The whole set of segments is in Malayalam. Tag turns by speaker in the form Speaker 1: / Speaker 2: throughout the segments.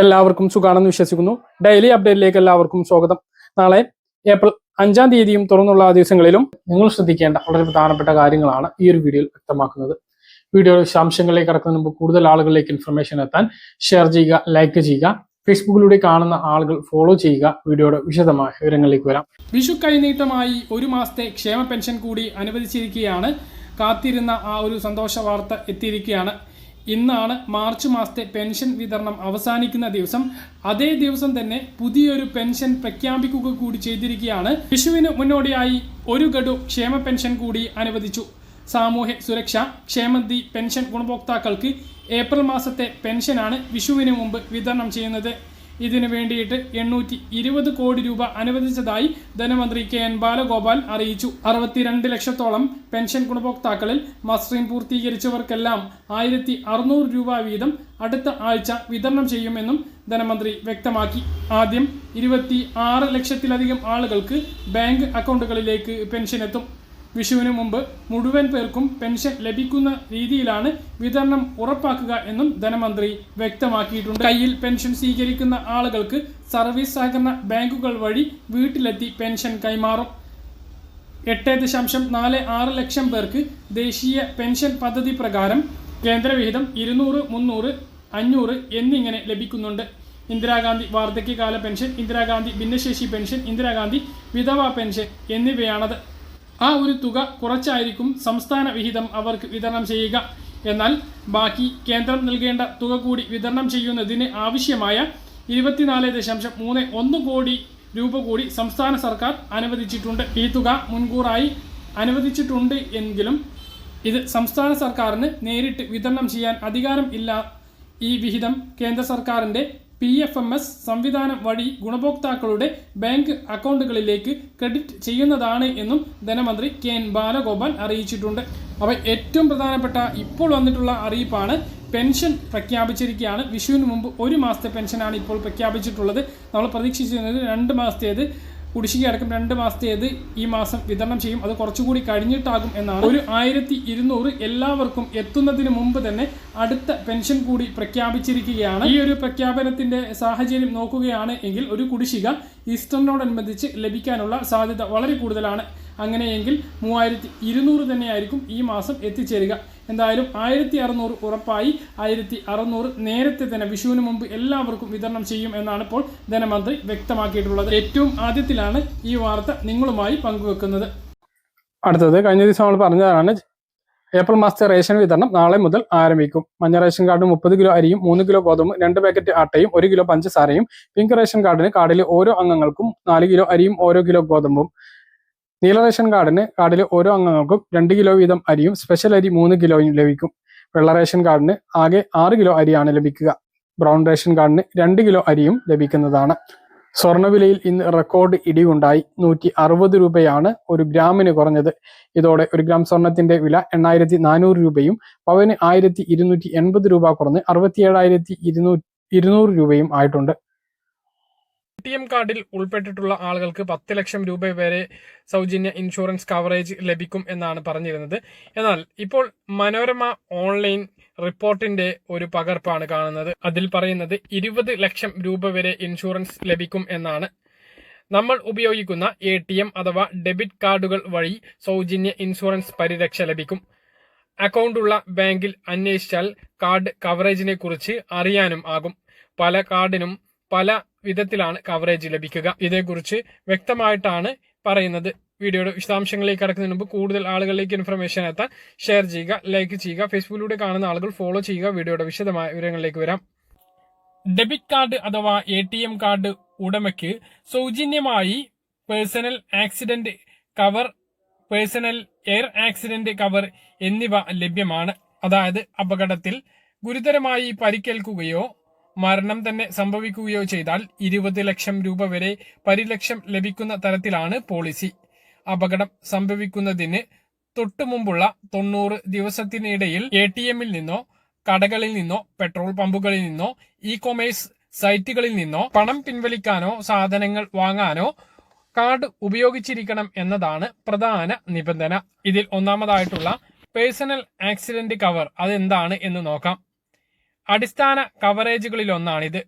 Speaker 1: എല്ലാവർക്കും സുഖാണെന്ന് വിശ്വസിക്കുന്നു. ഡെയിലി അപ്ഡേറ്റിലേക്ക് എല്ലാവർക്കും സ്വാഗതം. നാളെ ഏപ്രിൽ അഞ്ചാം തീയതിയും തുറന്നുള്ള ദിവസങ്ങളിലും നിങ്ങൾ ശ്രദ്ധിക്കേണ്ട വളരെ പ്രധാനപ്പെട്ട കാര്യങ്ങളാണ് ഈ ഒരു വീഡിയോയിൽ വ്യക്തമാക്കുന്നത്. വീഡിയോ വിശദാംശങ്ങളിലേക്ക് കടക്കുന്നതിന് മുമ്പ് കൂടുതൽ ആളുകളിലേക്ക് ഇൻഫർമേഷൻ എത്താൻ ഷെയർ ചെയ്യുക ലൈക്ക് ചെയ്യുക ഫേസ്ബുക്കിലൂടെ കാണുന്ന ആളുകൾ ഫോളോ ചെയ്യുക. വീഡിയോയുടെ വിശദമായ വിവരങ്ങളിലേക്ക് വരാം. വിഷു കൈനീട്ടമായി ഒരു മാസത്തെ ക്ഷേമ പെൻഷൻ കൂടി അനുവദിച്ചിരിക്കുകയാണ്. കാത്തിരുന്ന ആ ഒരു സന്തോഷ വാർത്ത എത്തിയിരിക്കുകയാണ്. ഇന്നാണ് മാർച്ച് മാസത്തെ പെൻഷൻ വിതരണം അവസാനിക്കുന്ന ദിവസം. അതേ ദിവസം തന്നെ പുതിയൊരു പെൻഷൻ പ്രഖ്യാപിക്കുക കൂടി ചെയ്തിരിക്കുകയാണ്. വിഷുവിന് മുന്നോടിയായി ഒരു ഗഡു ക്ഷേമ പെൻഷൻ കൂടി അനുവദിച്ചു. സാമൂഹ്യ സുരക്ഷ ക്ഷേമനിധി പെൻഷൻ ഗുണഭോക്താക്കൾക്ക് ഏപ്രിൽ മാസത്തെ പെൻഷനാണ് വിഷുവിന് മുമ്പ് വിതരണം ചെയ്യുന്നത്. ഇതിനു വേണ്ടിയിട്ട് എണ്ണൂറ്റി ഇരുപത് കോടി രൂപ അനുവദിച്ചതായി ധനമന്ത്രി കെ എൻ ബാലഗോപാൽ അറിയിച്ചു. അറുപത്തിരണ്ട് ലക്ഷത്തോളം പെൻഷൻ ഗുണഭോക്താക്കളിൽ മസ്റ്ററിംഗ് പൂർത്തീകരിച്ചവർക്കെല്ലാം ആയിരത്തി അറുന്നൂറ് രൂപ വീതം അടുത്ത ആഴ്ച വിതരണം ചെയ്യുമെന്നും ധനമന്ത്രി വ്യക്തമാക്കി. ആദ്യം ഇരുപത്തി ആറ് ലക്ഷത്തിലധികം ആളുകൾക്ക് ബാങ്ക് അക്കൗണ്ടുകളിലേക്ക് പെൻഷൻ എത്തും വിഷുവിന് മുമ്പ് മുഴുവൻ പേർക്കും പെൻഷൻ ലഭിക്കുന്ന രീതിയിലാണ് വിതരണം ഉറപ്പാക്കുക എന്നും ധനമന്ത്രി വ്യക്തമാക്കിയിട്ടുണ്ട്. കയ്യിൽ പെൻഷൻ സ്വീകരിക്കുന്ന ആളുകൾക്ക് സർവീസ് സഹകരണ ബാങ്കുകൾ വഴി വീട്ടിലെത്തി പെൻഷൻ കൈമാറും. എട്ട് ദശാംശം നാല് ആറ് ലക്ഷം പേർക്ക് ദേശീയ പെൻഷൻ പദ്ധതി പ്രകാരം കേന്ദ്രവിഹിതം ഇരുന്നൂറ് മുന്നൂറ് അഞ്ഞൂറ് എന്നിങ്ങനെ ലഭിക്കുന്നുണ്ട്. ഇന്ദിരാഗാന്ധി വാർദ്ധക്യകാല പെൻഷൻ ഇന്ദിരാഗാന്ധി ഭിന്നശേഷി പെൻഷൻ ഇന്ദിരാഗാന്ധി വിധവാ പെൻഷൻ എന്നിവയാണത്. ആ ഒരു തുക കുറച്ചായിരിക്കും സംസ്ഥാന വിഹിതം അവർക്ക് വിതരണം ചെയ്യുക. എന്നാൽ ബാക്കി കേന്ദ്രം നൽകേണ്ട തുക കൂടി വിതരണം ചെയ്യുന്നതിന് ആവശ്യമായ ഇരുപത്തിനാല് ദശാംശം മൂന്ന് ഒന്ന് കോടി രൂപ കൂടി സംസ്ഥാന സർക്കാർ അനുവദിച്ചിട്ടുണ്ട്. ഈ തുക മുൻകൂറായി അനുവദിച്ചിട്ടുണ്ട് എങ്കിലും ഇത് സംസ്ഥാന സർക്കാരിന് നേരിട്ട് വിതരണം ചെയ്യാൻ അധികാരം ഇല്ല ഈ വിഹിതം കേന്ദ്ര സർക്കാരിന്റെ പി എഫ് എം എസ് സംവിധാനം വഴി ഗുണഭോക്താക്കളുടെ ബാങ്ക് അക്കൗണ്ടുകളിലേക്ക് ക്രെഡിറ്റ് ചെയ്യുന്നതാണ് എന്നും ധനമന്ത്രി കെ എൻ ബാലഗോപാൽ അറിയിച്ചിട്ടുണ്ട്. അപ്പോൾ ഏറ്റവും പ്രധാനപ്പെട്ട ഇപ്പോൾ വന്നിട്ടുള്ള അറിയിപ്പാണ് പെൻഷൻ പ്രഖ്യാപിച്ചിരിക്കുകയാണ്. വിഷുവിന് മുമ്പ് ഒരു മാസത്തെ പെൻഷനാണ് ഇപ്പോൾ പ്രഖ്യാപിച്ചിട്ടുള്ളത്. നമ്മൾ പ്രതീക്ഷിച്ചിരുന്നത് രണ്ട് മാസത്തേത് കുടിശ്ശിക അടക്കം രണ്ട് മാസത്തേത് ഈ മാസം വിതരണം ചെയ്യും. അത് കുറച്ചുകൂടി കഴിഞ്ഞിട്ടാകും എന്നാണ്. ഒരു ആയിരത്തി ഇരുന്നൂറ് എല്ലാവർക്കും എത്തുന്നതിന് മുമ്പ് തന്നെ അടുത്ത പെൻഷൻ കൂടി പ്രഖ്യാപിച്ചിരിക്കുകയാണ്. ഈ ഒരു പ്രഖ്യാപനത്തിന്റെ സാഹചര്യം നോക്കുകയാണ് എങ്കിൽ ഒരു കുടിശ്ശിക ഈസ്റ്ററിനോടനുബന്ധിച്ച് ലഭിക്കാനുള്ള സാധ്യത വളരെ കൂടുതലാണ്. അങ്ങനെയെങ്കിൽ മൂവായിരത്തി ഇരുന്നൂറ് തന്നെയായിരിക്കും ഈ മാസം എത്തിച്ചേരുക. എന്തായാലും ആയിരത്തി അറുന്നൂറ് ഉറപ്പായി ആയിരത്തി അറുന്നൂറ് നേരത്തെ തന്നെ വിഷുവിന് മുമ്പ് എല്ലാവർക്കും വിതരണം ചെയ്യും എന്നാണ് ഇപ്പോൾ ധനമന്ത്രി വ്യക്തമാക്കിയിട്ടുള്ളത്. ഏറ്റവും ആദ്യത്തിലാണ് ഈ വാർത്ത നിങ്ങളുമായി പങ്കുവെക്കുന്നത്. അടുത്തത് കഴിഞ്ഞ ദിവസം നമ്മൾ പറഞ്ഞതാണ് ഏപ്രിൽ മാസത്തെ റേഷൻ വിതരണം നാളെ മുതൽ ആരംഭിക്കും. മഞ്ഞ റേഷൻ കാർഡിന് മുപ്പത് കിലോ അരിയും മൂന്ന് കിലോ ഗോതമ്പും രണ്ട് പാക്കറ്റ് ആട്ടയും ഒരു കിലോ പഞ്ചസാരയും പിങ്ക് റേഷൻ കാർഡിന് കാർഡിലെ ഓരോ അംഗങ്ങൾക്കും നാല് കിലോ അരിയും ഓരോ കിലോ ഗോതമ്പും. നീല റേഷൻ കാർഡിന് കാർഡിലെ ഓരോ അംഗങ്ങൾക്കും രണ്ട് കിലോ വീതം അരിയും സ്പെഷ്യൽ അരി മൂന്ന് കിലോയും ലഭിക്കും. വെള്ള റേഷൻ കാർഡിന് ആകെ ആറ് കിലോ അരിയാണ് ലഭിക്കുക. ബ്രൗൺ റേഷൻ കാർഡിന് രണ്ട് കിലോ അരിയും ലഭിക്കുന്നതാണ്. സ്വർണവിലയിൽ ഇന്ന് റെക്കോർഡ് ഇടിവുണ്ടായി. നൂറ്റി അറുപത് രൂപയാണ് ഒരു ഗ്രാമിന് കുറഞ്ഞത്. ഇതോടെ ഒരു ഗ്രാം സ്വർണത്തിന്റെ വില എണ്ണായിരത്തി നാനൂറ് രൂപയും പവന് ആയിരത്തി ഇരുന്നൂറ്റി എൺപത് രൂപ കുറഞ്ഞ് അറുപത്തിയേഴായിരത്തി ഇരുന്നൂറ്റി ഇരുന്നൂറ് രൂപയും ആയിട്ടുണ്ട്. ടി എം കാർഡിൽ ഉൾപ്പെട്ടിട്ടുള്ള ആളുകൾക്ക് പത്ത് ലക്ഷം രൂപ വരെ സൗജന്യ ഇൻഷുറൻസ് കവറേജ് ലഭിക്കും എന്നാണ് പറഞ്ഞിരുന്നത്. എന്നാൽ ഇപ്പോൾ മനോരമ ഓൺലൈൻ റിപ്പോർട്ടിന്റെ ഒരു പകർപ്പാണ് കാണുന്നത്. അതിൽ പറയുന്നത് ഇരുപത് ലക്ഷം രൂപ വരെ ഇൻഷുറൻസ് ലഭിക്കും എന്നാണ്. നമ്മൾ ഉപയോഗിക്കുന്ന എ ടി എം അഥവാ ഡെബിറ്റ് കാർഡുകൾ വഴി സൗജന്യ ഇൻഷുറൻസ് പരിരക്ഷ ലഭിക്കും. അക്കൗണ്ടുള്ള ബാങ്കിൽ അന്വേഷിച്ചാൽ കാർഡ് കവറേജിനെ കുറിച്ച് അറിയാനും ആകും. പല കാർഡിനും പല വിധത്തിലാണ് കവറേജ് ലഭിക്കുക. ഇതേക്കുറിച്ച് വ്യക്തമായിട്ടാണ് പറയുന്നത്. വീഡിയോയുടെ വിശദാംശങ്ങളിലേക്ക് കടക്കുന്നതിന് മുമ്പ് കൂടുതൽ ആളുകളിലേക്ക് ഇൻഫർമേഷൻ എത്താൻ ഷെയർ ചെയ്യുക ലൈക്ക് ചെയ്യുക ഫേസ്ബുക്കിലൂടെ കാണുന്ന ആളുകൾ ഫോളോ ചെയ്യുക. വീഡിയോയുടെ വിശദമായ വിവരങ്ങളിലേക്ക് വരാം. ഡെബിറ്റ് കാർഡ് അഥവാ എ ടി എം കാർഡ് ഉടമയ്ക്ക് സൗജന്യമായി personal accident cover personal air accident cover എന്നിവ ലഭ്യമാണ്. അതായത് അപകടത്തിൽ ഗുരുതരമായി പരിക്കേൽക്കുകയോ മരണം തന്നെ സംഭവിക്കുകയോ ചെയ്താൽ ഇരുപത് ലക്ഷം രൂപ വരെ പരിലക്ഷം ലഭിക്കുന്ന തരത്തിലാണ് പോളിസി. അപകടം സംഭവിക്കുന്നതിന് തൊട്ടു മുമ്പുള്ള തൊണ്ണൂറ് ദിവസത്തിനിടയിൽ എ ടി എമ്മിൽ നിന്നോ കടകളിൽ നിന്നോ പെട്രോൾ പമ്പുകളിൽ നിന്നോ ഇ കൊമേഴ്സ് സൈറ്റുകളിൽ നിന്നോ പണം പിൻവലിക്കാനോ സാധനങ്ങൾ വാങ്ങാനോ കാർഡ് ഉപയോഗിച്ചിരിക്കണം എന്നതാണ് പ്രധാന നിബന്ധന. ഇതിൽ ഒന്നാമതായിട്ടുള്ള പേഴ്സണൽ ആക്സിഡന്റ് കവർ അതെന്താണ് എന്ന് നോക്കാം. അടിസ്ഥാന കവറേജുകളിലൊന്നാണിത്.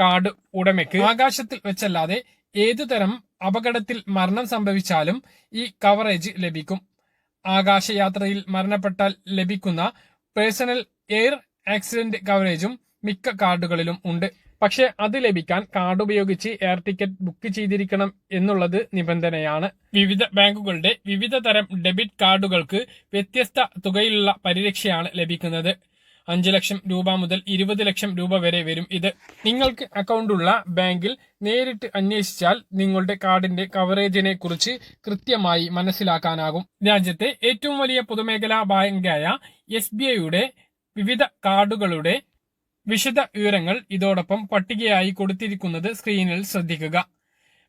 Speaker 2: കാർഡ് ഉടമയ്ക്ക് ആകാശത്തിൽ വെച്ചല്ലാതെ ഏതുതരം അപകടത്തിൽ മരണം സംഭവിച്ചാലും ഈ കവറേജ് ലഭിക്കും. ആകാശയാത്രയിൽ മരണപ്പെട്ടാൽ ലഭിക്കുന്ന പേഴ്സണൽ എയർ ആക്സിഡന്റ് കവറേജും മിക്ക കാർഡുകളിലും ഉണ്ട്. പക്ഷേ അത് ലഭിക്കാൻ കാർഡ് ഉപയോഗിച്ച് എയർ ടിക്കറ്റ് ബുക്ക് ചെയ്തിരിക്കണം എന്നുള്ളത് നിബന്ധനയാണ്. വിവിധ ബാങ്കുകളുടെ വിവിധ തരം ഡെബിറ്റ് കാർഡുകൾക്ക് വ്യത്യസ്ത തുകയിലുള്ള പരിരക്ഷയാണ് ലഭിക്കുന്നത്. അഞ്ച് ലക്ഷം രൂപ മുതൽ ഇരുപത് ലക്ഷം രൂപ വരെ വരും. ഇത് നിങ്ങൾക്ക് അക്കൗണ്ടുള്ള ബാങ്കിൽ നേരിട്ട് അന്വേഷിച്ചാൽ നിങ്ങളുടെ കാർഡിന്റെ കവറേജിനെ കുറിച്ച് കൃത്യമായി മനസ്സിലാക്കാനാകും. രാജ്യത്തെ ഏറ്റവും വലിയ പൊതുമേഖലാ ബാങ്കായ എസ് ബി ഐയുടെ വിവിധ കാർഡുകളുടെ വിശദ വിവരങ്ങൾ ഇതോടൊപ്പം പട്ടികയായി കൊടുത്തിരിക്കുന്നത് സ്ക്രീനിൽ ശ്രദ്ധിക്കുക.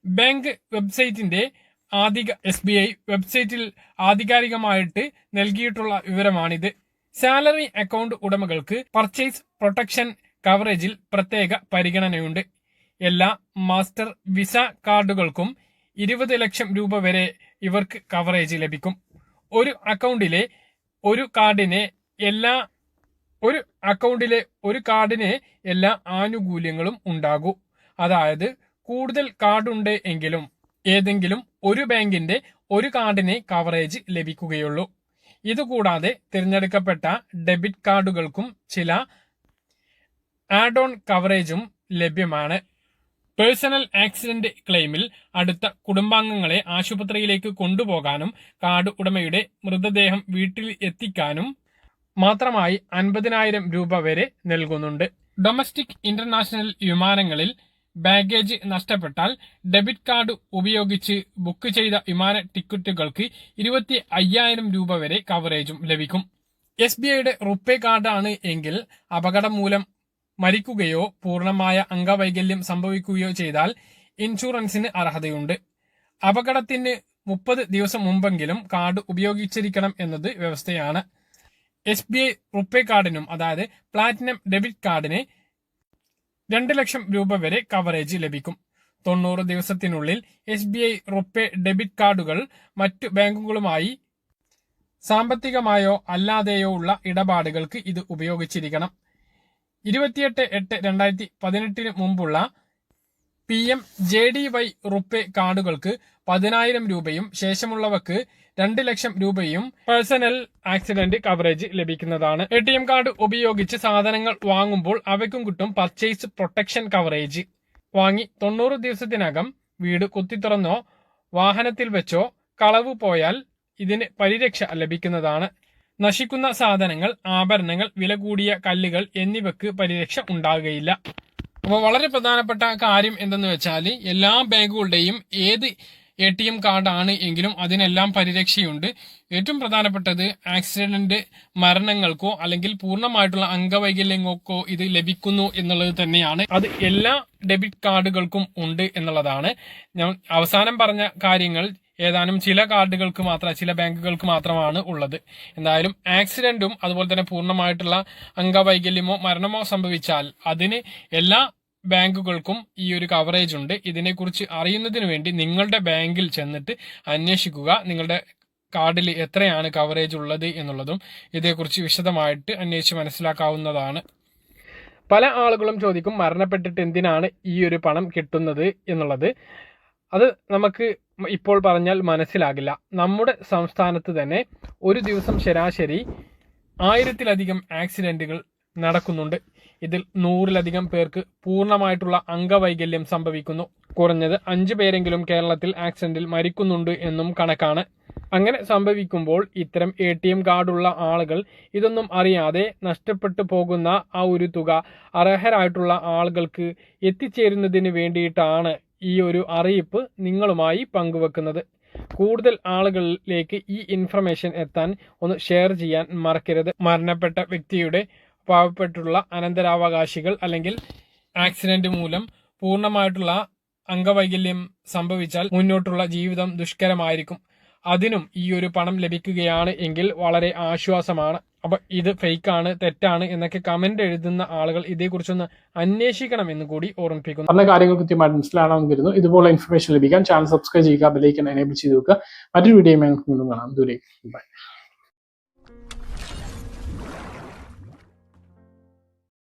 Speaker 2: ബാങ്ക് വെബ്സൈറ്റിന്റെ ആധിക എസ് ബി ഐ വെബ്സൈറ്റിൽ ആധികാരികമായിട്ട് നൽകിയിട്ടുള്ള വിവരമാണിത്. സാലറി അക്കൗണ്ട് ഉടമകൾക്ക് പർച്ചേസ് പ്രൊട്ടക്ഷൻ കവറേജിൽ പ്രത്യേക പരിഗണനയുണ്ട്. എല്ലാ മാസ്റ്റർ വിസ കാർഡുകൾക്കും ഇരുപത് ലക്ഷം രൂപ വരെ ഇവർക്ക് കവറേജ് ലഭിക്കും. ഒരു അക്കൗണ്ടിലെ ഒരു കാർഡിനെ എല്ലാ ഒരു അക്കൗണ്ടിലെ ഒരു കാർഡിന് എല്ലാ ആനുകൂല്യങ്ങളും ഉണ്ടാകൂ. അതായത് കൂടുതൽ കാർഡുണ്ട് എങ്കിലും ഏതെങ്കിലും ഒരു ബാങ്കിന്റെ ഒരു കാർഡിനെ കവറേജ് ലഭിക്കുകയുള്ളൂ. ഇതുകൂടാതെ തിരഞ്ഞെടുക്കപ്പെട്ട ഡെബിറ്റ് കാർഡുകൾക്കും ചില ആഡ് ഓൺ കവറേജും ലഭ്യമാണ്. പേഴ്സണൽ ആക്സിഡന്റ് ക്ലെയിമിൽ അടുത്ത കുടുംബാംഗങ്ങളെ ആശുപത്രിയിലേക്ക് കൊണ്ടുപോകാനും കാർഡ് ഉടമയുടെ മൃതദേഹം വീട്ടിൽ എത്തിക്കാനും മാത്രമായി അൻപതിനായിരം രൂപ വരെ നൽകുന്നുണ്ട്. ഡൊമസ്റ്റിക് ഇന്റർനാഷണൽ വിമാനങ്ങളിൽ ബാഗേജ് നഷ്ടപ്പെട്ടാൽ ഡെബിറ്റ് കാർഡ് ഉപയോഗിച്ച് ബുക്ക് ചെയ്ത വിമാന ടിക്കറ്റുകൾക്ക് ഇരുപത്തി അയ്യായിരം രൂപ വരെ കവറേജും ലഭിക്കും. എസ് ബി ഐയുടെ റുപ്പേ കാർഡാണ് എങ്കിൽ അപകടം മൂലം മരിക്കുകയോ പൂർണമായ അംഗവൈകല്യം സംഭവിക്കുകയോ ചെയ്താൽ ഇൻഷുറൻസിന് അർഹതയുണ്ട്. അപകടത്തിന് മുപ്പത് ദിവസം മുമ്പെങ്കിലും കാർഡ് ഉപയോഗിച്ചിരിക്കണം എന്നത് വ്യവസ്ഥയാണ്. എസ് ബി ഐ റുപ്പേ കാർഡിനും അതായത് പ്ലാറ്റിനം ഡെബിറ്റ് കാർഡിന് രണ്ട് ലക്ഷം രൂപ വരെ കവറേജ് ലഭിക്കും. തൊണ്ണൂറ് ദിവസത്തിനുള്ളിൽ S B I RuPay debit കാർഡുകൾ മറ്റു ബാങ്കുകളുമായി സാമ്പത്തികമായോ അല്ലാതെയോ ഉള്ള ഇടപാടുകൾക്ക് ഇത് ഉപയോഗിച്ചിരിക്കണം. ഇരുപത്തിയെട്ട് എട്ട് രണ്ടായിരത്തി പതിനെട്ടിന് മുമ്പുള്ള P M J D Y RuPay കാർഡുകൾക്ക് പതിനായിരം രൂപയും ശേഷമുള്ളവക്ക് രണ്ട് ലക്ഷം രൂപയും പേഴ്സണൽ ആക്സിഡന്റ് കവറേജ് ലഭിക്കുന്നതാണ്. എ ടി എം കാർഡ് ഉപയോഗിച്ച് സാധനങ്ങൾ വാങ്ങുമ്പോൾ അവയ്ക്കും കിട്ടും പർച്ചേസ് പ്രൊട്ടക്ഷൻ കവറേജ്. വാങ്ങി തൊണ്ണൂറ് ദിവസത്തിനകം വീട് കുത്തിത്തുറന്നോ വാഹനത്തിൽ വെച്ചോ കളവ് പോയാൽ ഇതിന് പരിരക്ഷ ലഭിക്കുന്നതാണ്. നശിക്കുന്ന സാധനങ്ങൾ ആഭരണങ്ങൾ വില കൂടിയ കല്ലുകൾ എന്നിവക്ക് പരിരക്ഷ ഉണ്ടാകുകയില്ല. അപ്പോൾ വളരെ പ്രധാനപ്പെട്ട കാര്യം എന്തെന്ന് വെച്ചാൽ എല്ലാ ബാങ്കുകളുടെയും ഏത് എ ടി എം കാർഡാണ് എങ്കിലും അതിനെല്ലാം പരിരക്ഷയുണ്ട്. ഏറ്റവും പ്രധാനപ്പെട്ടത് ആക്സിഡന്റ് മരണങ്ങൾക്കോ അല്ലെങ്കിൽ പൂർണമായിട്ടുള്ള അംഗവൈകല്യങ്ങൾക്കോ ഇത് ലഭിക്കുന്നു എന്നുള്ളത് തന്നെയാണ്. അത് എല്ലാ ഡെബിറ്റ് കാർഡുകൾക്കും ഉണ്ട് എന്നുള്ളതാണ്. ഞാൻ അവസാനം പറഞ്ഞ കാര്യങ്ങൾ ഏതാനും ചില കാർഡുകൾക്ക് മാത്രം ചില ബാങ്കുകൾക്ക് മാത്രമാണ് ഉള്ളത്. എന്തായാലും ആക്സിഡന്റും അതുപോലെ തന്നെ പൂർണമായിട്ടുള്ള അംഗവൈകല്യമോ മരണമോ സംഭവിച്ചാൽ അതിന് എല്ലാ ബാങ്കുകൾക്കും ഈ ഒരു കവറേജ് ഉണ്ട്. ഇതിനെക്കുറിച്ച് അറിയുന്നതിന് വേണ്ടി നിങ്ങളുടെ ബാങ്കിൽ ചെന്നിട്ട് അന്വേഷിക്കുക. നിങ്ങളുടെ കാർഡിൽ എത്രയാണ് കവറേജ് ഉള്ളത് എന്നുള്ളതും ഇതേക്കുറിച്ച് വിശദമായിട്ട് അന്വേഷിച്ച് മനസ്സിലാക്കാവുന്നതാണ്. പല ആളുകളും ചോദിക്കും മരണപ്പെട്ടിട്ട് എന്തിനാണ് ഈ ഒരു പണം കിട്ടുന്നത് എന്നുള്ളത്. അത് നമുക്ക് ഇപ്പോൾ പറഞ്ഞാൽ മനസ്സിലാകില്ല. നമ്മുടെ സംസ്ഥാനത്ത് തന്നെ ഒരു ദിവസം ശരാശരി ആയിരത്തിലധികം ആക്സിഡന്റുകൾ നടക്കുന്നുണ്ട്. ഇതിൽ നൂറിലധികം പേർക്ക് പൂർണമായിട്ടുള്ള അംഗവൈകല്യം സംഭവിക്കുന്നു. കുറഞ്ഞത് അഞ്ച് പേരെങ്കിലും കേരളത്തിൽ ആക്സിഡന്റിൽ മരിക്കുന്നുണ്ട് എന്നും കണക്കാണ്. അങ്ങനെ സംഭവിക്കുമ്പോൾ ഇത്തരം എ ടി എം കാർഡുള്ള ആളുകൾ ഇതൊന്നും അറിയാതെ നഷ്ടപ്പെട്ടു പോകുന്ന ആ ഒരു തുക അർഹരായിട്ടുള്ള ആളുകൾക്ക് എത്തിച്ചേരുന്നതിന് വേണ്ടിയിട്ടാണ് ഈ ഒരു അറിയിപ്പ് നിങ്ങളുമായി പങ്കുവെക്കുന്നത്. കൂടുതൽ ആളുകളിലേക്ക് ഈ ഇൻഫർമേഷൻ എത്താൻ ഒന്ന് ഷെയർ ചെയ്യാൻ മറക്കരുത്. മരണപ്പെട്ട വ്യക്തിയുടെ പാവപ്പെട്ടുള്ള അനന്തരാവകാശികൾ അല്ലെങ്കിൽ ആക്സിഡന്റ് മൂലം പൂർണമായിട്ടുള്ള അംഗവൈകല്യം സംഭവിച്ചാൽ മുന്നോട്ടുള്ള ജീവിതം ദുഷ്കരമായിരിക്കും. അതിനും ഈ ഒരു പണം ലഭിക്കുകയാണ് എങ്കിൽ വളരെ ആശ്വാസമാണ്. അപ്പൊ ഇത് ഫേക്കാണ് തെറ്റാണ് എന്നൊക്കെ കമന്റ് എഴുതുന്ന ആളുകൾ ഇതേക്കുറിച്ചൊന്ന് അന്വേഷിക്കണം എന്ന് കൂടി ഓർമ്മിപ്പിക്കുന്നു.
Speaker 1: പറഞ്ഞ കാര്യങ്ങൾ കൃത്യമായിട്ട് മനസ്സിലാണെന്ന് കരുതുന്നു. ഇതുപോലെ ഇൻഫർമേഷൻ ലഭിക്കാൻ ചാനൽ സബ്സ്ക്രൈബ് ചെയ്യുക ബെലൈക്കൻ എനേബിൾ ചെയ്ത് വെക്കുക. മറ്റൊരു വീഡിയോ നമുക്ക് വീണ്ടും കാണാം. ദൂരേക്ക് ബൈ